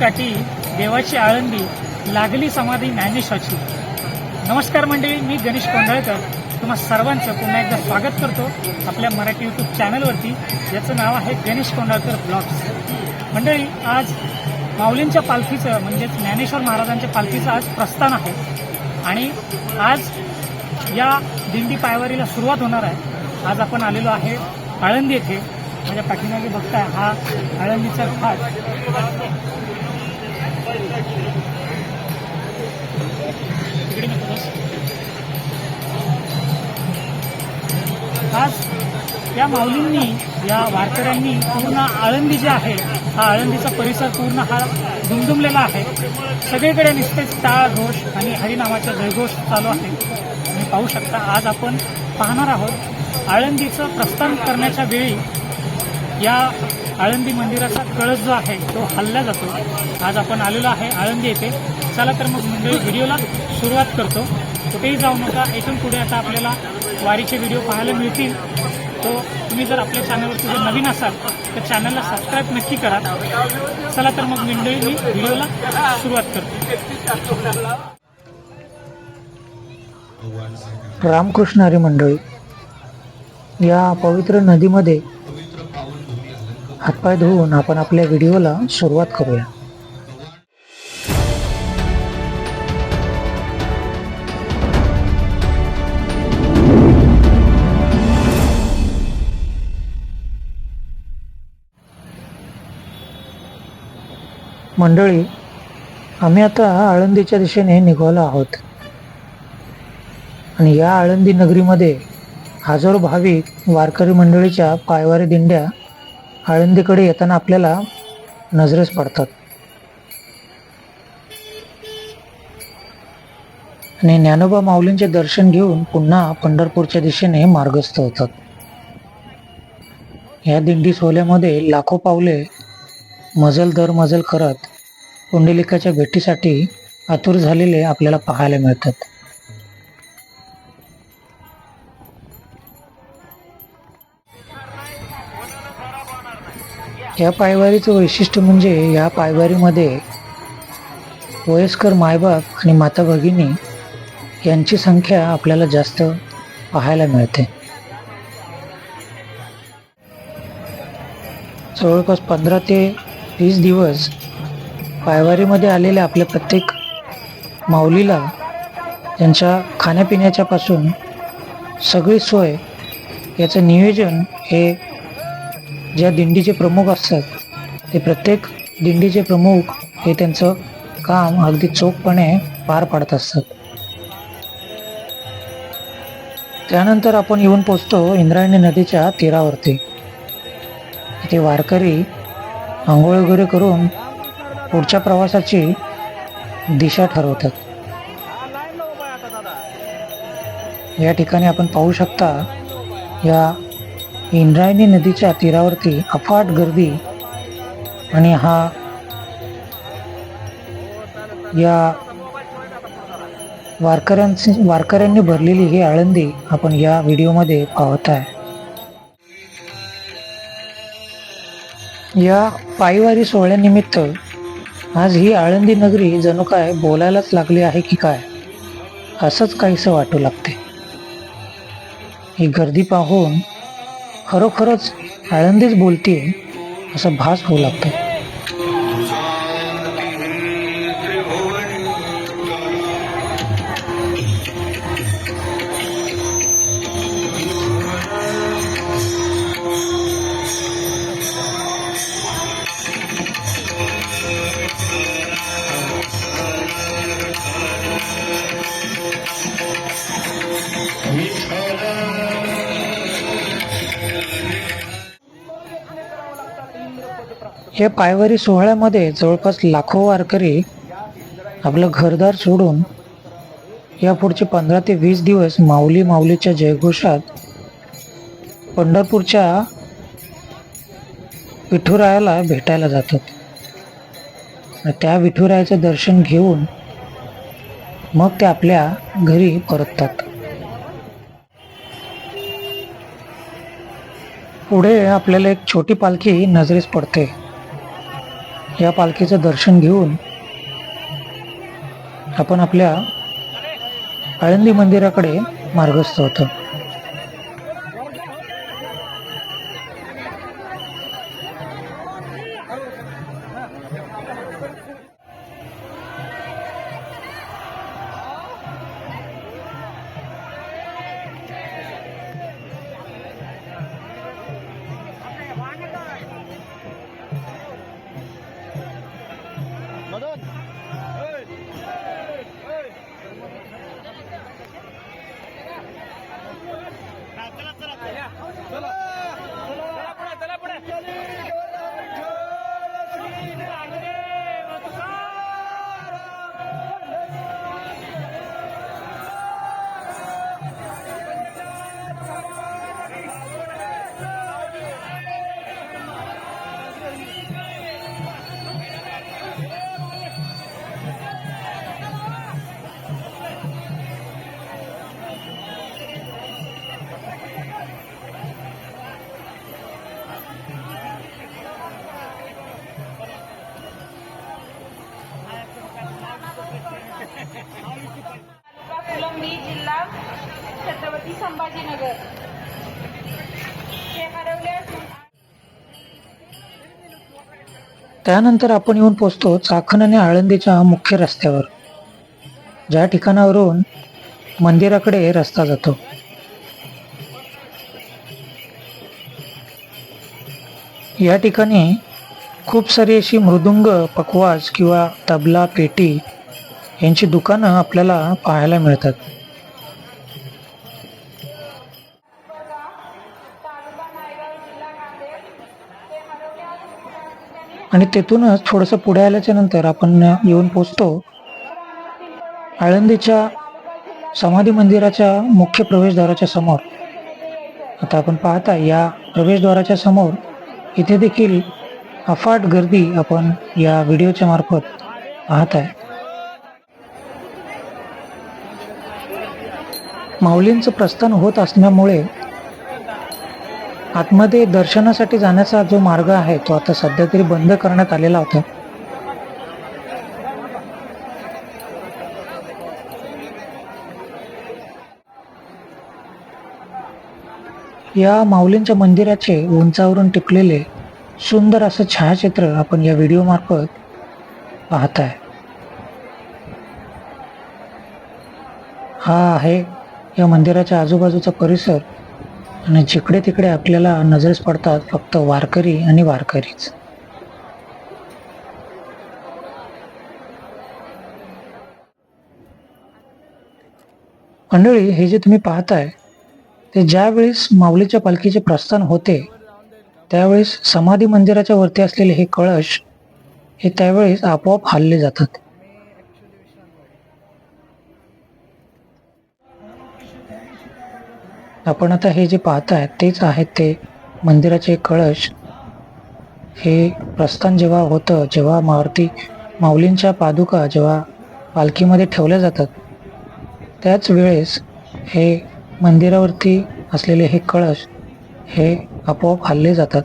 काठी देवाची आळंदी लागली समाधी ज्ञानेश्वरची. नमस्कार मंडळी मी गणेश कोंढाळकर. तुम्हा सर्वांचं पुन्हा एकदा स्वागत करतो आपल्या मराठी यूट्यूब चॅनलवरती. याचं नाव आहे गणेश कोंडाळकर ब्लॉग्स. मंडळी आज माऊलींच्या पालखीचं म्हणजेच ज्ञानेश्वर महाराजांच्या पालखीचं आज प्रस्थान आहे. आणि आज या दिंडी पायवारीला सुरुवात होणार आहे. आज आपण आलेलो आहे आळंदी येथे. माझ्या पाठीमागे बघताय हा आळंदीचा घाट. या माऊलींनी या वारकऱ्यांनी पूर्ण आळंदी जे आहे हा आळंदीचा परिसर पूर्ण हा दुमदुमलेला आहे. सगळीकडे निश्चित टाळ घोष आणि हरिनामाचा जयघोष चालू आहे. तुम्ही पाहू शकता आज आपण पाहणार आहोत आळंदीचं प्रस्थान करण्याच्या वेळी या आळंदी मंदिराचा कळस जो आहे तो हल्ला जातो. आज आपण आलेलो आहे आळंदी येथे. चला तर मग मंडळी व्हिडिओला सुरुवात करतो. कुठेही जाऊ नका इथून पुढे आता आपल्याला वारीचे व्हिडिओ पाहायला मिळतील. तो तुम्ही जर आपल्या चॅनलवरती जर नवीन असाल तर चॅनलला सबस्क्राईब नक्की करा. चला तर मग मिंडळी मी व्हिडिओला सुरुवात करतो. रामकृष्ण हरी मंडळी या पवित्र नदीमध्ये हातपाय धुवून आपण आपल्या व्हिडिओला सुरुवात करूया. मंडळी आम्ही आता आळंदीच्या दिशेने निघालो आहोत. आणि या आळंदी नगरीमध्ये हजारो भाविक वारकरी मंडळीच्या पायवारी दिंड्या आळंदीकडे येताना आपल्याला नजरेस पडतात. आणि ज्ञानोबा माऊलींचे दर्शन घेऊन पुन्हा पंढरपूरच्या दिशेने मार्गस्थ होतात. या दिंडी सोहळ्यामध्ये लाखो पावले मजल दर मजल करत पुंडलिकाच्या भेटीसाठी आतुर झालेले आपल्याला पाहायला मिळतात. या पायवारीचं वैशिष्ट्य म्हणजे या पायवारीमध्ये वयस्कर मायबाप आणि माता भगिनी यांची संख्या आपल्याला जास्त पाहायला मिळते. जवळपास पंधरा ते वीस दिवस पायवारीमध्ये आलेल्या आपल्या प्रत्येक माऊलीला त्यांच्या खाण्यापिण्याच्यापासून सगळी सोय याचं नियोजन हे ज्या दिंडीचे प्रमुख असतात ते प्रत्येक दिंडीचे प्रमुख हे त्यांचं काम अगदी चोखपणे पार पाडत असतात. त्यानंतर आपण येऊन पोचतो इंद्रायणी नदीच्या तीरावरती. इथे वारकरी आंघोळ वगैरे करून पुढच्या प्रवासाची दिशा ठरवतात. या ठिकाणी आपण पाहू शकता या इंद्रायणी नदीच्या तीरावरती अफाट गर्दी आणि हा या वारकऱ्यांची वारकऱ्यांनी भरलेली ही आळंदी आपण या व्हिडिओमध्ये पाहत आहे. या पायवारी सोहळ्यानिमित्त आज ही आळंदी नगरी जणू काय बोलायलाच लागली आहे की काय? असंच काहीसं वाटू लागते. ही गर्दी पाहून खरोखरच आळंदीच बोलते असा भास होऊ लागतो. या पायवारी सोहळ्यामध्ये जवळपास लाखो वारकरी आपलं घरदार सोडून या पुढचे पंधरा ते वीस दिवस माऊली माऊलीच्या जयघोषात पंढरपूरच्या विठुरायाला भेटायला जातात. त्या विठुरायाचं दर्शन घेऊन मग ते आपल्या घरी परततात. पुढे आपल्याला एक छोटी पालखी नजरेस पडते. या पालखीचं दर्शन घेऊन आपण आपल्या आळंदी मंदिराकडे मार्गस्थ होतो. छत्रपती संभाजीनगर. हे हरवले असून त्यानंतर आपण येऊन पोचतो चाखण आणि आळंदीच्या मुख्य रस्त्यावर. ज्या ठिकाणावरून मंदिराकडे रस्ता जातो. या ठिकाणी खूप सारी अशी मृदुंग पकवाज किंवा तबला पेटी यांची दुकानं आपल्याला पाहायला मिळतात. आणि तेथूनच थोडंसं पुढे आल्याच्यानंतर आपण येऊन पोचतो. आळंदीच्या समाधी मंदिराच्या मुख्य प्रवेशद्वाराच्या समोर. आता आपण पाहता या प्रवेशद्वाराच्या समोर इथे देखील अफाट गर्दी आपण या व्हिडिओच्या मार्फत पाहत आहे. माऊलींचं प्रस्थान होत असल्यामुळे आतमध्ये दर्शनासाठी जाण्याचा जो मार्ग आहे तो आता सध्या तरी बंद करण्यात आलेला होता. या माऊलींच्या मंदिराचे उंचावरून टिपलेले सुंदर असं छायाचित्र आपण या व्हिडिओ मार्फत पाहत आहे हा आहे या मंदिराच्या आजूबाजूचा परिसर. आणि जिकडे तिकडे आपल्याला नजरेस पडतात फक्त वारकरी आणि वारकरीच. मंडळी हे जे तुम्ही पाहताय ते ज्यावेळेस माऊलीच्या पालखीचे प्रस्थान होते त्यावेळेस समाधी मंदिराच्या वरती असलेले हे कळश हे त्यावेळेस आपोआप हल्ले जातात. आपण आता हे जे पाहताय तेच आहेत ते मंदिराचे कळश. हे प्रस्थान जेव्हा होतं जेव्हा मारुती माऊलींच्या पादुका जेव्हा पालखीमध्ये ठेवल्या जातात त्याच वेळेस हे मंदिरावरती असलेले हे कळश हे आपोआप हल्ले जातात.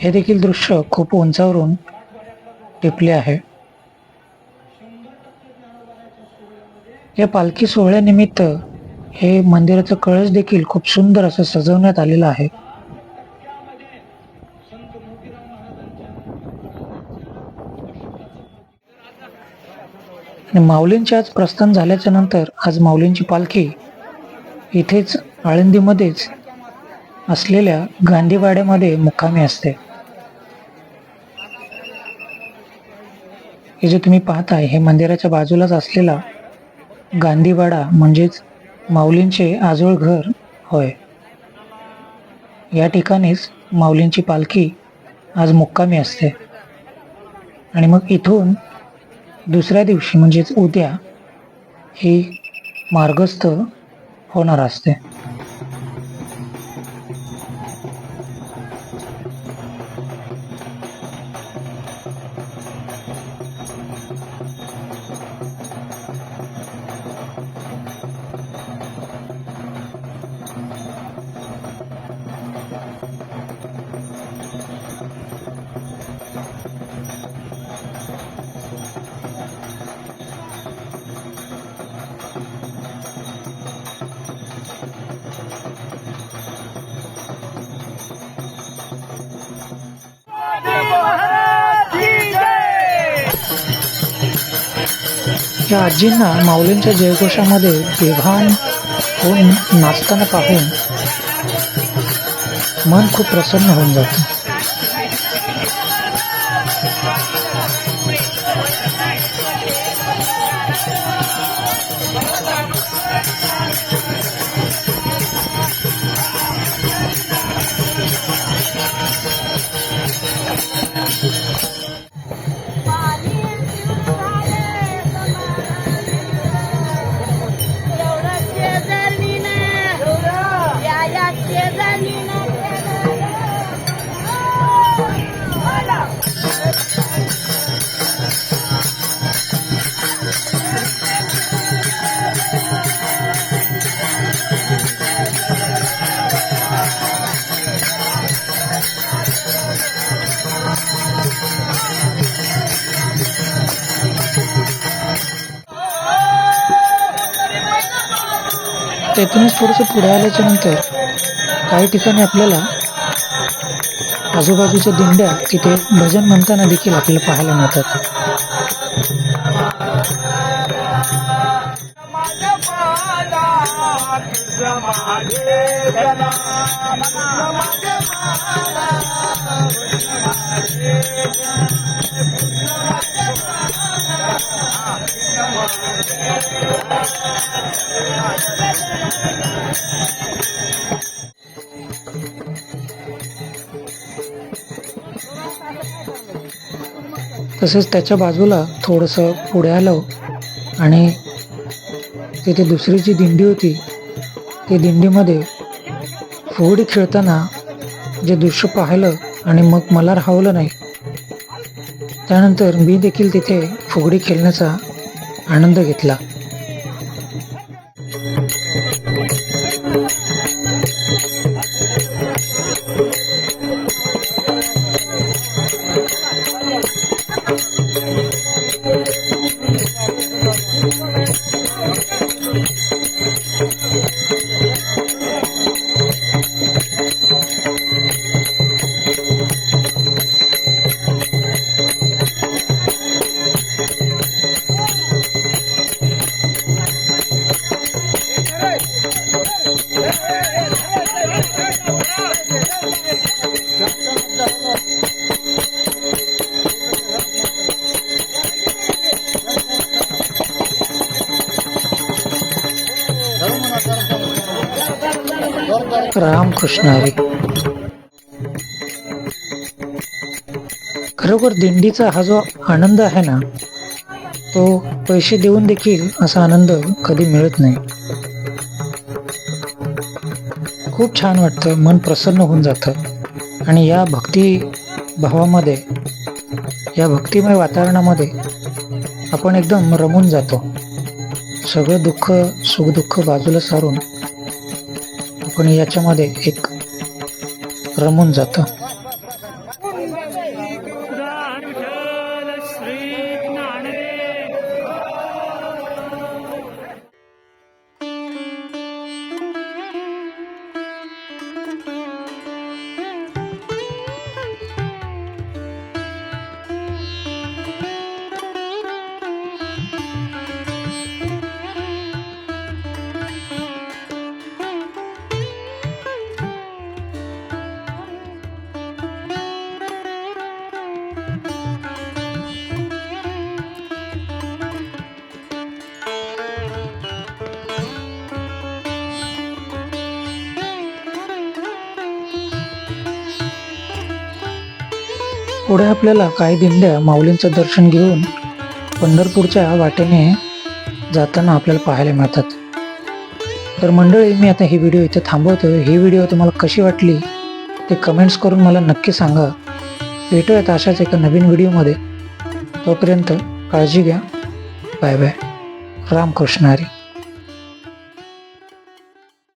हे देखील दृश्य खूप उंचावरून टिपले आहे. या पालखी सोहळ्यानिमित्त हे मंदिराचं कळस देखील खूप सुंदर असं सजवण्यात आलेलं आहे. माऊलींचे आज प्रस्थान झाल्याच्यानंतर आज माऊलींची पालखी इथेच आळंदीमध्येच असलेल्या गांधीवाड्यामध्ये मुक्कामी असते. हे जे तुम्ही पाहताय हे मंदिराच्या बाजूलाच असलेला गांधीवाडा म्हणजेच माऊलींचे आजोळ घर होय. या ठिकाणीच माऊलींची पालखी आज मुक्कामी असते. आणि मग इथून दुसऱ्या दिवशी म्हणजेच उद्या ही मार्गस्थ होणार असते. या आजींना माऊलींच्या जयघोषामध्ये बेभान होऊन नाचताना पाहून मन खूप प्रसन्न होऊन जातं. तेथूनच थोडंसं पुढे आल्याच्यानंतर काही ठिकाणी आपल्याला आजूबाजूच्या दिंड्या तिथे भजन म्हणताना देखील आपल्याला पाहायला मिळतात. तसेच त्याच्या बाजूला थोडंसं पुढे आलं आणि तिथे दुसरी जी दिंडी होती ती दिंडीमध्ये फुगडी खेळताना जे दृश्य पाहिलं आणि मग मला राहवलं नाही. त्यानंतर मी देखील तिथे फुगडी खेळण्याचा आनंद घेतला. रामकृष्ण हरी. खरोखर दिंडीचा हा जो आनंद आहे ना तो पैसे देऊन देखील असा आनंद कधी मिळत नाही. खूप छान वाटतं मन प्रसन्न होऊन जातं. आणि या भक्ती भावामध्ये या भक्तिमय वातावरणामध्ये आपण एकदम रमून जातो. सगळं दुःख सुखदुःख बाजूला सारून आपण याच्यामध्ये एक रमून जातं. पुढे आपल्याला काही दिंड्या माऊलींचं दर्शन घेऊन पंढरपूरच्या वाटेने जाताना आपल्याला पाहायला मिळतात. तर मंडळी मी आता ही व्हिडिओ इथे थांबवतो. ही व्हिडिओ तुम्हाला कशी वाटली ते कमेंट्स करून मला नक्की सांगा. भेटूयात अशाच एका नवीन व्हिडिओमध्ये. तोपर्यंत काळजी घ्या. Bye bye. रामकृष्ण हरी.